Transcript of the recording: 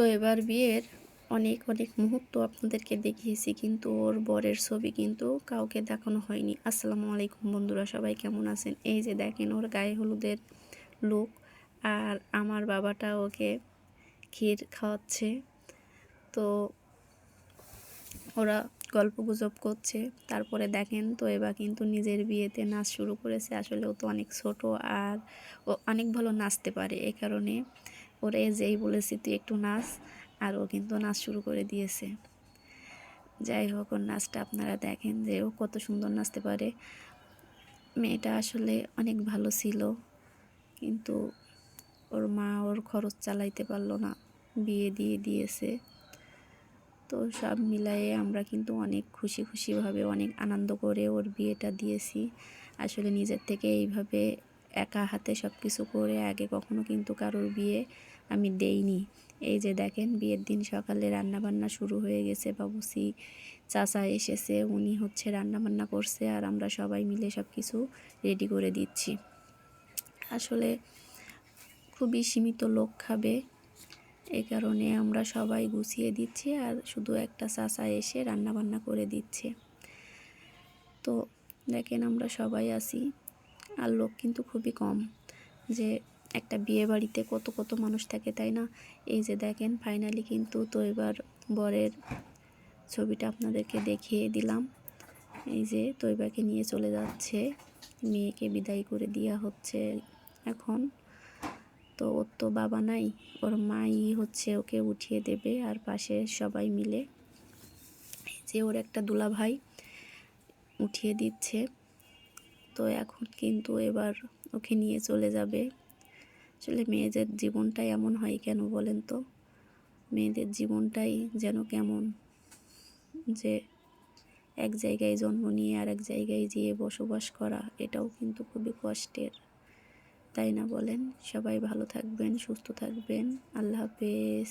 তো এবার বিয়ের অনেক অনেক মুহূর্ত আপনাদেরকে দেখিয়েছি, কিন্তু ওর বরের ছবি কিন্তু কাউকে দেখানো হয়নি। আসসালামু আলাইকুম বন্ধুরা, সবাই কেমন আছেন? এই যে দেখেন ওর গায়ে হলুদের লোক, আর আমার বাবাটা ওকে ক্ষীর খাওয়াচ্ছে। তো ওরা গল্প গুজব করছে। তারপরে দেখেন তো এবার কিন্তু নিজের বিয়েতে নাচ শুরু করেছে। আসলে ও তো অনেক ছোট আর ও অনেক ভালো নাচতে পারে। এই কারণে ওরে যেই বলেছি, তুই একটু নাচ। আর ও কিন্তু নাচ শুরু করে দিয়েছে। যাই হোক, ওর নাচটা আপনারা দেখেন যে ও কত সুন্দর নাচতে পারে। মেয়েটা আসলে অনেক ভালো ছিল, কিন্তু ওর মা ওর খরচ চালাইতে পারল না, বিয়ে দিয়ে দিয়েছে। তো সব মিলায়ে আমরা কিন্তু অনেক খুশি খুশিভাবে অনেক আনন্দ করে ওর বিয়েটা দিয়েছি। আসলে নিজের থেকে এইভাবে একা হাতে সব কিছু করে আগে কখনো কিন্তু কারোর বিয়ে আমি দেইনি। এই যে দেখেন, বিয়ের দিন সকালে রান্নাবান্না শুরু হয়ে গেছে, বাবুসি চাচা এসেছে, উনি হচ্ছে রান্নাবান্না করছে আর আমরা সবাই মিলে সব কিছু রেডি করে দিচ্ছি। আসলে খুবই সীমিত লোক খাবে এই কারণে আমরা সবাই গুছিয়ে দিচ্ছি আর শুধু একটা চাচা এসে রান্না বান্না করে দিচ্ছে। তো দেখেন আমরা সবাই আসি আর লোক কিন্তু খুবই কম। যে একটা বিয়ে বাড়িতে কত কত মানুষ থাকে, তাই না? এই যে দেখেন ফাইনালি কিন্তু তো এবার বরের ছবিটা আপনাদেরকে দেখিয়ে দিলাম। এই যে তৈবাকে নিয়ে চলে যাচ্ছে, মেয়েকে বিদায় করে দেওয়া হচ্ছে এখন। তো ওর তো বাবা নাই, ওর মাই হচ্ছে ওকে উঠিয়ে দেবে আর পাশে সবাই মিলে। যে ওর একটা দুলা ভাই উঠিয়ে দিচ্ছে। তো এখন কিন্তু এবার ওকে নিয়ে চলে যাবে। আসলে মেয়েদের জীবনটাই এমন হয় কেন বলেন তো? মেয়েদের জীবনটাই যেন কেমন যে এক জায়গায় জন্ম নিয়ে আর এক জায়গায় যেয়ে বসবাস করা, এটাও কিন্তু খুবই কষ্টের। তাই না বলেন? সবাই ভালো থাকবেন, সুস্থ থাকবেন। আল্লাহ হাফেজ।